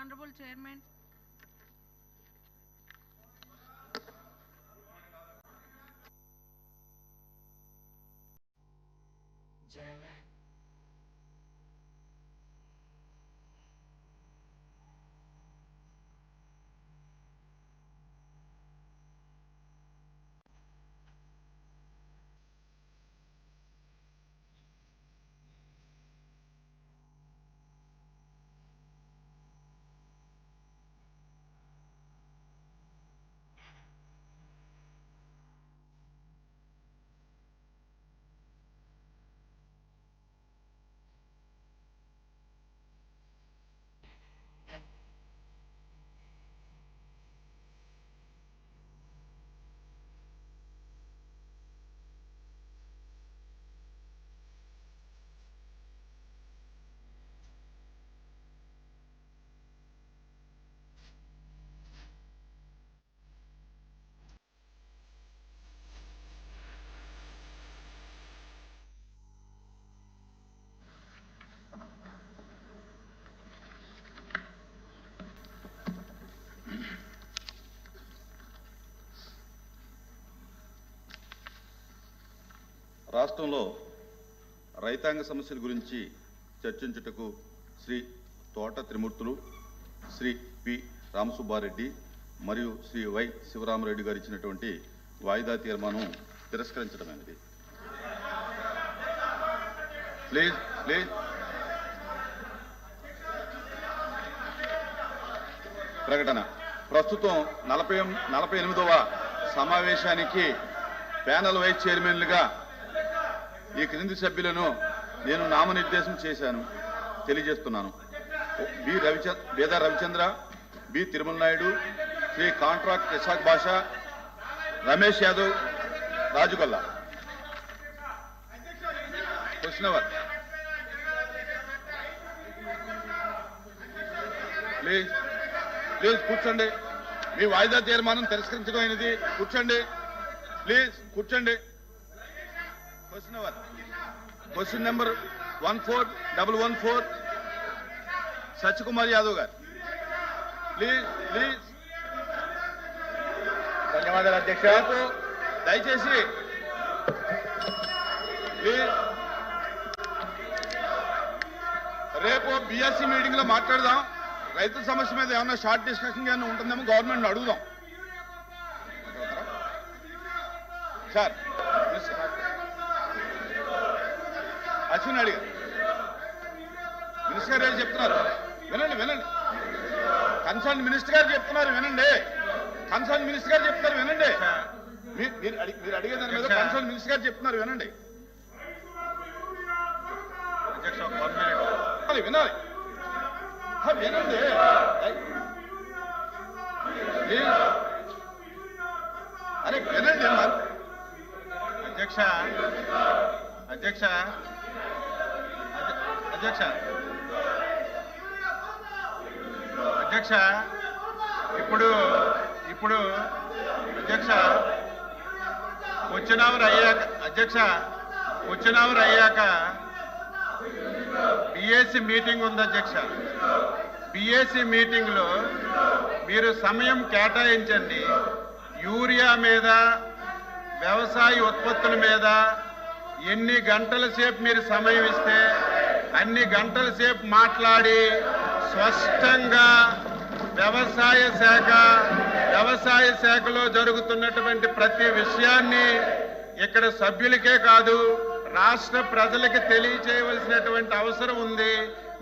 Honorable Chairman, రాష్ట్రంలో రైతాంగ సమస్యల గురించి చర్చించుటకు శ్రీ తోట త్రిమూర్తులు శ్రీ పి. రామసుబ్బారెడ్డి మరియు శ్రీ వై. శివరామరెడ్డి గారు ఇచ్చినటువంటి వాయిదా తీర్మానం తిరస్కరించడమైనది. Please please. ప్రకటన. ప్రస్తుతం నలభై నలభై ఎనిమిదవ సమావేశానికి ప్యానల్ వైస్ చైర్మన్లుగా ఈ క్రింది సభ్యులను నేను నామనిర్దేశం చేశాను. తెలియజేస్తున్నాను. B Ravichandra Veda Ravichandra B Tirumala Naidu Sri contract Isaac Basha Ramesh Yadav Rajugolla. Question hour please please కూర్చోండి. మీ వాయిదా తీర్మానం తిరస్కరించడం అయినది కూర్చోండి. ప్లీజ్ కూర్చోండి. Question hour question number one four double one four Satyakumar Yadav garu. Please please ధన్యవాదాలు అధ్యక్ష. దయచేసి రేపు బిఎస్సి మీటింగ్లో మాట్లాడదాం. రైతుల సమస్య మీద ఏమన్నా షార్ట్ డిస్కషన్ ఏమైనా ఉంటుందేమో గవర్నమెంట్ అడుగుదాం. సార్ అశ్విన్ అడిగారు మినిస్టర్ గారు చెప్తున్నారు? వినండి వినండి. కన్సర్న్ మినిస్టర్ గారు చెప్తున్నారు వినండి. కన్సర్న్ మినిస్టర్ గారు చెప్తున్నారు వినండి. మీరు మీరు అడిగే దాని మీద కన్సర్న్ మినిస్టర్ గారు చెప్తున్నారు వినండి. వినాలి వినండి. అరే వినండి. అధ్యక్ష అధ్యక్ష. అధ్య- అధ్యక్ష. అధ్యక్ష ఇప్పుడు ఇప్పుడు అధ్యక్ష వచ్చిన అయ్యాక అధ్యక్ష వచ్చిన అయ్యాక బిఎస్సి మీటింగ్ ఉంది అధ్యక్ష. బిఎస్సి మీటింగ్లో మీరు సమయం కేటాయించండి. యూరియా మీద వ్యవసాయ ఉత్పత్తుల మీద ఎన్ని గంటల సేపు మీరు సమయం ఇస్తే అన్ని గంటల సేపు మాట్లాడి స్పష్టంగా వ్యవసాయ శాఖ వ్యవసాయ శాఖలో జరుగుతున్నటువంటి ప్రతి విషయాన్ని ఇక్కడ సభ్యులకే కాదు రాష్ట్ర ప్రజలకి తెలియచేయవలసినటువంటి అవసరం ఉంది.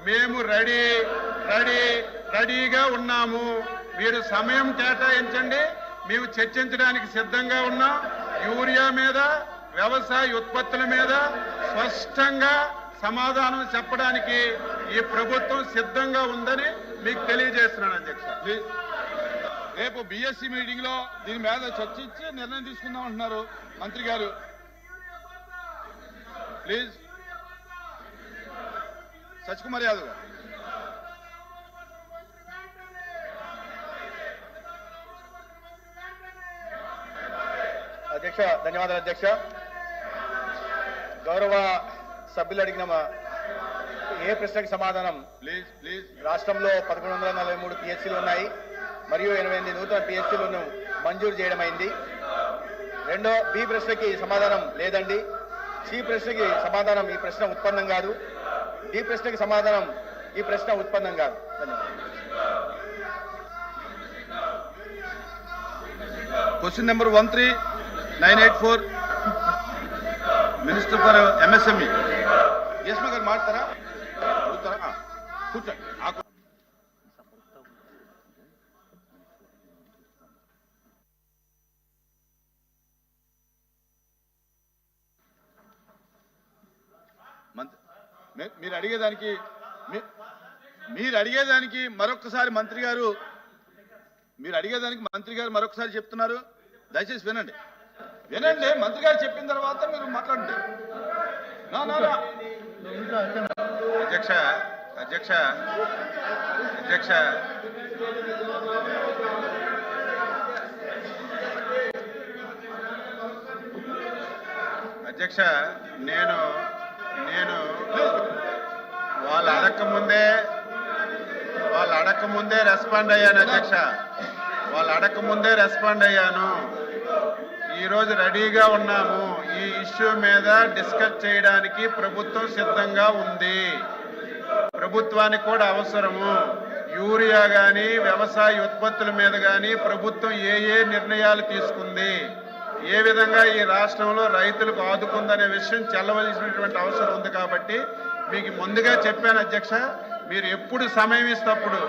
మేము రెడీ రెడీ రెడీగా ఉన్నాము. మీరు సమయం కేటాయించండి. మేము చర్చించడానికి సిద్ధంగా ఉన్నాం. యూరియా మీద వ్యవసాయ ఉత్పత్తుల మీద స్పష్టంగా సమాధానం చెప్పడానికి ఈ ప్రభుత్వం సిద్ధంగా ఉందని మీకు తెలియజేస్తున్నాను అధ్యక్ష. ప్లీజ్. రేపు బిఎస్సి మీటింగ్లో దీని మీద చర్చించి నిర్ణయం తీసుకుందాం అంటున్నారు మంత్రి గారు. ప్లీజ్ సత్యకుమార్ యాదవ్ గారు. అధ్యక్ష ధన్యవాదాలు అధ్యక్ష. గౌరవ సభ్యులు అడిగిన ఏ ప్రశ్నకి సమాధానం? ప్లీజ్ ప్లీజ్ రాష్ట్రంలో పదకొండు వందల నలభై మూడు పిఎస్సీలు ఉన్నాయి. మరియు ఎనభై ఎనిమిది నూతన పిఎస్సీలను మంజూరు చేయడమైంది. రెండో బి ప్రశ్నకి సమాధానం లేదండి. సి ప్రశ్నకి సమాధానం ఈ ప్రశ్న ఉత్పన్నం కాదు. డి ప్రశ్నకి సమాధానం ఈ ప్రశ్న ఉత్పన్నం కాదు. Question number one three nine eight four minister for MSME Yashma garu మాట్లాడతారా అడుగుతారా కూర్చోండి మీ- మీరు అడిగేదానికి మీ- మీరు అడిగేదానికి మరొకసారి మంత్రి గారు మీరు అడిగేదానికి మంత్రి గారు మరొకసారి చెప్తున్నారు. దయచేసి వినండి. వినండి మంత్రి గారు చెప్పిన తర్వాత మీరు మాట్లాడండి. నా, నా, నా. అధ్యక్ష అధ్యక్ష అధ్యక్ష. అధ్యక్ష నేను నేను వాళ్ళు అడక్క ముందే వాళ్ళు అడక్క ముందే రెస్పాండ్ అయ్యాను అధ్యక్ష. వాళ్ళు అడక్క ముందే రెస్పాండ్ అయ్యాను. ఈరోజు రెడీగా ఉన్నాము. ఈ ఇష్యూ మీద డిస్కస్ చేయడానికి ప్రభుత్వం సిద్ధంగా ఉంది. ప్రభుత్వానికి కూడా అవసరము. యూరియా కానీ వ్యవసాయ ఉత్పత్తుల మీద కానీ ప్రభుత్వం ఏ ఏ నిర్ణయాలు తీసుకుంది? ఏ విధంగా ఈ రాష్ట్రంలో రైతులకు ఆదుకుందనే విషయం చెల్లవలసినటువంటి అవసరం ఉంది కాబట్టి మీకు ముందుగా చెప్పాను అధ్యక్ష. మీరు ఎప్పుడు సమయం ఇస్తప్పుడు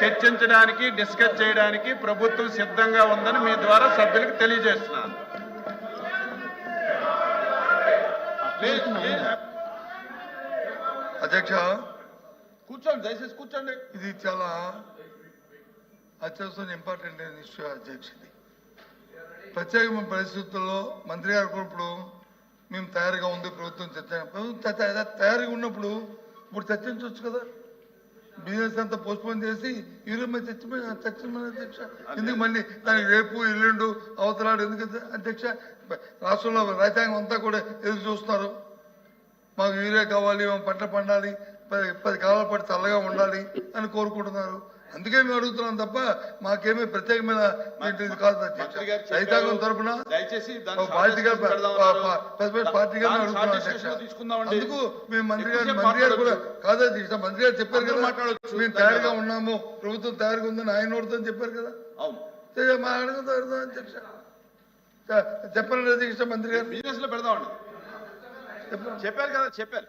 చర్చించడానికి డిస్కస్ చేయడానికి ప్రభుత్వం సిద్ధంగా ఉందని మీ ద్వారా సభ్యులకు తెలియజేస్తున్నాను ప్లీజ్, ప్లీజ్. అధ్యక్ష కూర్చోండి దయచేసి కూర్చోండి. ఇది చాలా అత్యవసరం ఇంపార్టెంట్ అయిన ఇష్యూ అధ్యక్ష ఇది. ప్రత్యేకమైన పరిస్థితుల్లో మంత్రి గారు కూడా ఇప్పుడు మేము తయారుగా ఉంది ప్రభుత్వం చర్చ ప్రభుత్వం తయ- తయారుగా ఉన్నప్పుడు ఇప్పుడు చర్చించవచ్చు కదా? బిజినెస్ అంతా పోస్ట్పోన్ చేసి ఈరోజు చర్చ చర్చ అధ్యక్ష. ఎందుకు మళ్ళీ దానికి రేపు ఎల్లుండు అవతలాడు ఎందుకు అధ్యక్ష? రాష్ట్రంలో రైతాంగం అంతా కూడా ఎదురు చూస్తున్నారు. మాకు యూరియా కావాలి మేము పంట పండాలి. పది పది కాలాల పాటు చల్లగా ఉండాలి అని కోరుకుంటున్నారు. అందుకే మేము అడుగుతున్నాం తప్ప మాకేమీ ప్రత్యేకమైన ఇది కాదు. రైతాంగం పార్టీగా పార్టీగా అడుగుతున్నాం తీసుకుందామండి. అందుకు మేము మంత్రి గారు మంత్రి గారు కూడా మాట్లాడొచ్చు. కాదు అధ్యక్ష మంత్రి గారు చెప్పారు కదా. మేము తయారుగా ఉన్నాము ప్రభుత్వం తయారుగా ఉందని ఆయన నోడుతో చెప్పారు కదా. మా అడుగుతా అధ్యక్ష. చెప్పండి అధ్యక్ష మంత్రి గారు. బిజినెస్లో పెడదామండి. చెప్పండి చెప్పారు కదా చెప్పారు.